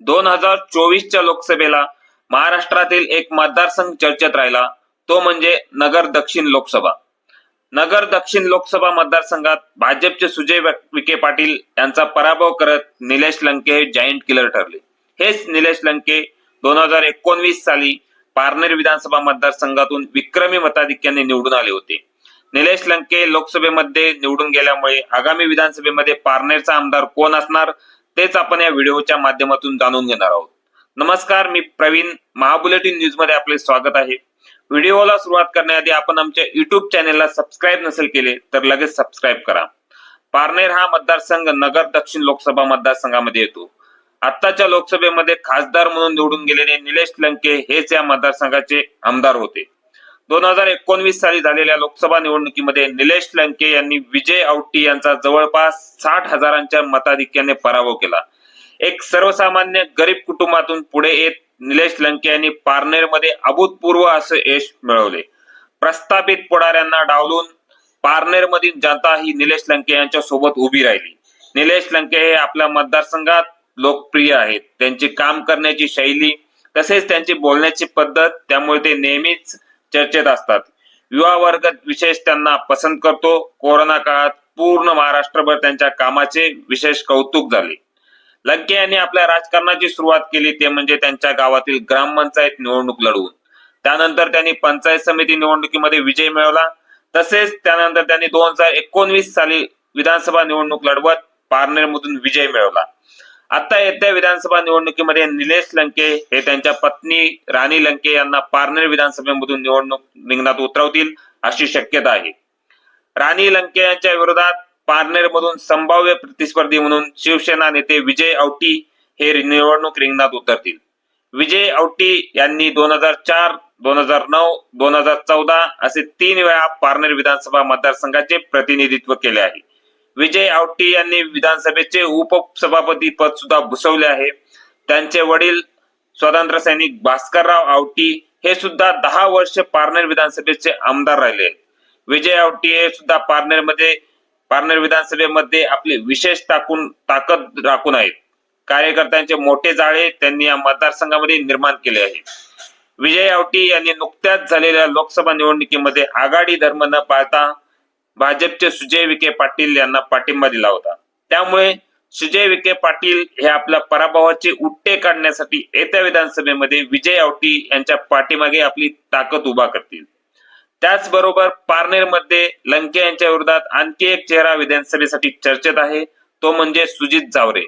दोन हजार चोवीसच्या लोकसभेला महाराष्ट्रातील एक मतदारसंघ चर्चेत राहिला. तो म्हणजे नगर दक्षिण लोकसभा. नगर दक्षिण लोकसभा मतदारसंघात भाजपचे सुजय विखे पाटील यांचा पराभव करत निलेश लंके हे जायंट किलर ठरले. हेच निलेश लंके दोन हजार एकोणवीस साली पारनेर विधानसभा मतदारसंघातून विक्रमी मताधिक्याने निवडून आले होते. निलेश लंके लोकसभेमध्ये निवडून गेल्यामुळे आगामी विधानसभेमध्ये पारनेरचा आमदार कोण असणार? तेच आपण या व्हिडिओच्या माध्यमातून जाणून घेणार आहोत. नमस्कार मी प्रवीण. महाबुलेटिन न्यूजमध्ये आपले स्वागत आहे. व्हिडिओला सुरुवात करण्याआधी आपण आमच्या युट्यूब चॅनेलला सबस्क्राईब नसेल केले तर लगेच सबस्क्राईब करा. पारनेर हा मतदारसंघ नगर दक्षिण लोकसभा मतदारसंघामध्ये येतो. आत्ताच्या लोकसभेमध्ये खासदार म्हणून निवडून गेलेले निलेश लंके हेच या मतदारसंघाचे आमदार होते. दोन हजार एकोणवीस साली झालेल्या लोकसभा निवडणुकीमध्ये निलेश लंके यांनी विजय औटी यांचा जवळपास साठ हजारांच्या मताधिक्याने पराभव केला. एक सर्वसामान्य गरीब कुटुंबातून पुढे येत निलेश लंके यांनी पारनेरमध्ये अभूतपूर्व असे यश मिळवले. प्रस्थापित पुढाऱ्यांना डावलून पारनेरमधील जनता ही निलेश लंके यांच्या सोबत उभी राहिली. निलेश लंके हे आपल्या मतदारसंघात लोकप्रिय आहेत. त्यांची काम करण्याची शैली तसेच त्यांची बोलण्याची पद्धत त्यामुळे ते नेहमीच चर्चेत असतात. युवा वर्ग विशेष त्यांना पसंत करतो. कोरोना काळात पूर्ण महाराष्ट्रभर त्यांच्या कामाचे विशेष कौतुक झाले. लंके यांनी आपल्या राजकारणाची सुरुवात केली ते म्हणजे त्यांच्या गावातील ग्रामपंचायत निवडणूक लढवून. त्यानंतर त्यांनी पंचायत समिती निवडणुकीमध्ये विजय मिळवला. तसेच त्यानंतर त्यांनी दोन हजार एकोणवीस साली विधानसभा निवडणूक लढवत पारनेरमधून विजय मिळवला. आता येत्या विधानसभा निवडणुकीमध्ये निलेश लंके हे त्यांच्या पत्नी राणी लंके यांना पारनेर विधानसभेमधून निवडणूक रिंगणात उतरवतील अशी शक्यता आहे. राणी लंके यांच्या विरोधात पारनेर मधून संभाव्य प्रतिस्पर्धी म्हणून शिवसेना नेते विजय औटी हे निवडणूक रिंगणात उतरतील. विजय औटी यांनी दोन हजार चार दोन हजार नऊ दोन हजार चौदा असे तीन वेळा पारनेर विधानसभा मतदारसंघाचे प्रतिनिधित्व केले आहे. विजय आवटी यांनी विधानसभेचे उपसभापती पद सुद्धा भूषवले आहे. त्यांचे वडील स्वतंत्र सैनिक भास्करराव आवटी हे सुद्धा दहा वर्ष पारनेर विधानसभेचे आमदार राहिले. विजय आवटी हे सुद्धा पारनेरमध्ये पारनेर विधानसभेमध्ये आपली विशेष टाकून ताकद राखून आहेत. कार्यकर्त्यांचे मोठे जाळे त्यांनी या मतदारसंघामध्ये निर्माण केले आहे. विजय आवटी यांनी नुकत्याच झालेल्या लोकसभा निवडणुकीमध्ये आघाडी धर्म न पाळता भाजपचे सुजय विखे पाटील यांना पाठिंबा दिला होता. त्यामुळे सुजय विखे पाटील हे आपल्या पराभवाचे उट्टे काढण्यासाठी येत्या विधानसभेमध्ये विजय आवटी यांच्या पाठीमागे आपली ताकद उभा करतील. त्याचबरोबर पारनेरमध्ये लंके यांच्या विरोधात आणखी एक चेहरा विधानसभेसाठी चर्चेत आहे तो म्हणजे सुजित जावरे.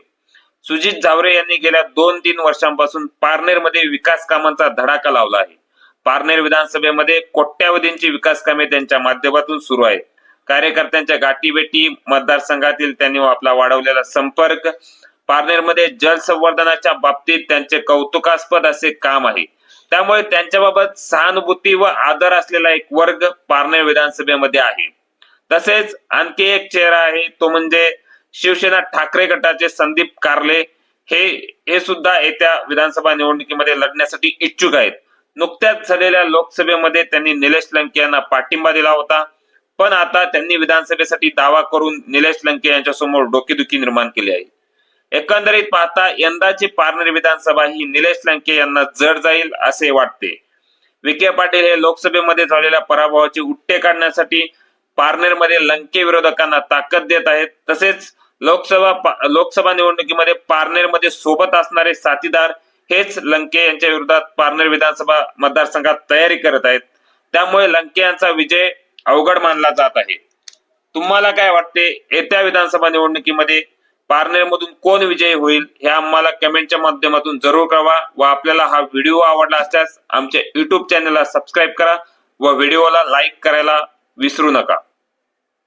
सुजित जावरे यांनी गेल्या दोन तीन वर्षांपासून पारनेरमध्ये विकास कामांचा धडाका लावला आहे. पारनेर विधानसभेमध्ये कोट्यावधींची विकास कामे त्यांच्या माध्यमातून सुरू आहेत. कार्यकर्त्यांच्या गाठीभेटी मतदारसंघातील त्यांनी आपला वाढवलेला संपर्क. पारनेरमध्ये जल संवर्धनाच्या बाबतीत त्यांचे कौतुकास्पद असे काम आहे. त्यामुळे त्यांच्याबाबत सहानुभूती व आदर असलेला एक वर्ग पारनेर विधानसभेमध्ये आहे. तसेच आणखी एक चेहरा आहे तो म्हणजे शिवसेना ठाकरे गटाचे संदीप कारले. हे हे सुद्धा येत्या विधानसभा निवडणुकीमध्ये लढण्यासाठी इच्छुक आहेत. नुकत्याच झालेल्या लोकसभेमध्ये त्यांनी निलेश लंके यांना पाठिंबा दिला होता. पण आता त्यांनी विधानसभेसाठी दावा करून निलेश लंके यांच्या समोर डोकेदुखी निर्माण केली आहे. एकंदरीत पाहता यंदाची पारनेर विधानसभा ही निलेश लंके यांना जड जाईल असे वाटते. विखे पाटील हे लोकसभेमध्ये झालेल्या पराभवाचे उट्टे काढण्यासाठी पारनेरमध्ये लंके विरोधकांना ताकद देत आहेत. तसेच लोकसभा लोकसभा निवडणुकीमध्ये पारनेरमध्ये सोबत असणारे साथीदार हेच लंके यांच्या विरोधात पारनेर विधानसभा मतदारसंघात तयारी करत आहेत. त्यामुळे लंके यांचा विजय अवघड मानला जात आहे. तुम्हाला काय वाटते येत्या विधानसभा निवडणुकीमध्ये पारनेरमधून कोण विजयी होईल? हे आम्हाला कमेंटच्या माध्यमातून जरूर कळवा व आपल्याला हा व्हिडिओ आवडला असल्यास आमच्या युट्यूब चॅनलला सबस्क्राईब करा व व्हिडिओला लाईक करायला विसरू नका.